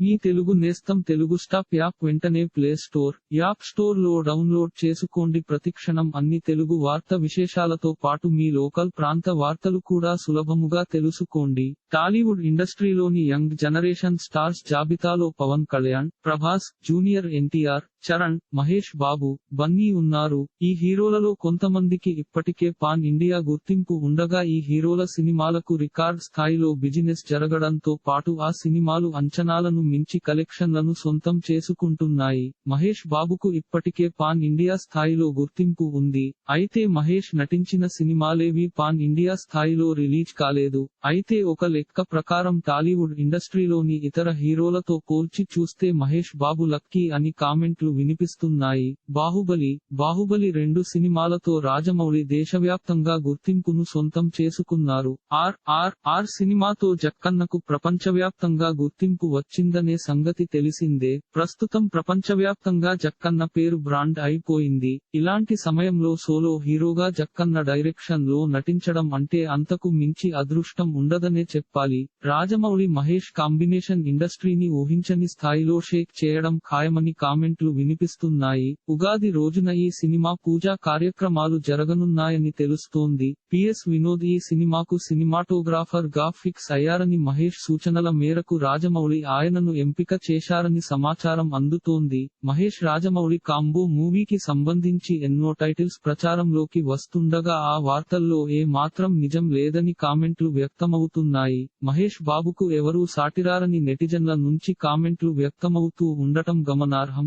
మీ తెలుగు నేస్తం Telugu stop app వెంటనే play store app స్టోర్లో డౌన్లోడ్ చేసుకోండి. ప్రతిక్షణం అన్ని తెలుగు వార్త విశేషాలతో పాటు మీ లోకల్ ప్రాంత వార్తలు కూడా సులభముగా తెలుసుకోండి. టాలీవుడ్ ఇండస్ట్రీలోని యంగ్ జనరేషన్ స్టార్స్ జాబితాలో పవన్ కళ్యాణ్ ప్రభాస్ జూనియర్ ఎన్టీఆర్ చరణ్ మహేష్ బాబు బన్నీ ఉన్నారు. ఈ హీరోలలో కొంతమందికి ఇప్పటికే పాన్ ఇండియా గుర్తింపు ఉండగా ఈ హీరోల సినిమాలకు రికార్డ్ స్థాయిలో బిజినెస్ జరగడంతో పాటు ఆ సినిమాలు అంచనాలను మించి కలెక్షన్లను సొంతం చేసుకుంటున్నాయి. మహేష్ బాబుకు ఇప్పటికే పాన్ ఇండియా స్థాయిలో గుర్తింపు ఉంది. అయితే మహేష్ నటించిన సినిమాలేవి పాన్ ఇండియా స్థాయిలో రిలీజ్ కాలేదు. అయితే ఒక లెక్క ప్రకారం టాలీవుడ్ ఇండస్ట్రీలోని ఇతర హీరోలతో పోల్చి చూస్తే మహేష్ బాబు లక్కీ అని కామెంట్లు వినిపిస్తున్నాయి. బాహుబలి బాహుబలి రెండు సినిమాలతో రాజమౌళి దేశవ్యాప్తంగా గుర్తింపును సొంతం చేసుకున్నారు. ఆర్ ఆర్ ఆర్ సినిమాతో జక్కన్నకు ప్రపంచవ్యాప్తంగా గుర్తింపు వచ్చిందనే సంగతి తెలిసిందే. ప్రస్తుతం ప్రపంచవ్యాప్తంగా జక్కన్న పేరు బ్రాండ్ అయిపోయింది. ఇలాంటి సమయంలో సోలో హీరోగా జక్కన్న డైరెక్షన్లో నటించడం అంటే అంతకు మించి అదృష్టం ఉండదనే చెప్పాలి. రాజమౌళి మహేష్ కాంబినేషన్ ఇండస్ట్రీని ఊహించని స్థాయిలో షేక్ చేయడం ఖాయమని కామెంట్లు వినిపిస్తున్నాయి. ఉగాది రోజున ఈ సినిమా పూజా కార్యక్రమాలు జరగనున్నాయని తెలుస్తోంది. పిఎస్ వినోద్ ఈ సినిమాకు సినిమాటోగ్రాఫర్గా ఫిక్స్ అయ్యారని మహేష్ సూచనల మేరకు రాజమౌళి ఆయనను ఎంపిక చేశారని సమాచారం అందుతోంది. మహేష్ రాజమౌళి కాంబో మూవీకి సంబంధించి ఎన్నో టైటిల్స్ ప్రచారంలోకి వస్తుండగా ఆ వార్తల్లో ఏ మాత్రం నిజం లేదని కామెంట్లు వ్యక్తమవుతున్నాయి. మహేష్ బాబుకు ఎవరూ సాటిరారని నెటిజన్ల నుంచి కామెంట్లు వ్యక్తమవుతూ ఉండటం గమనార్హం.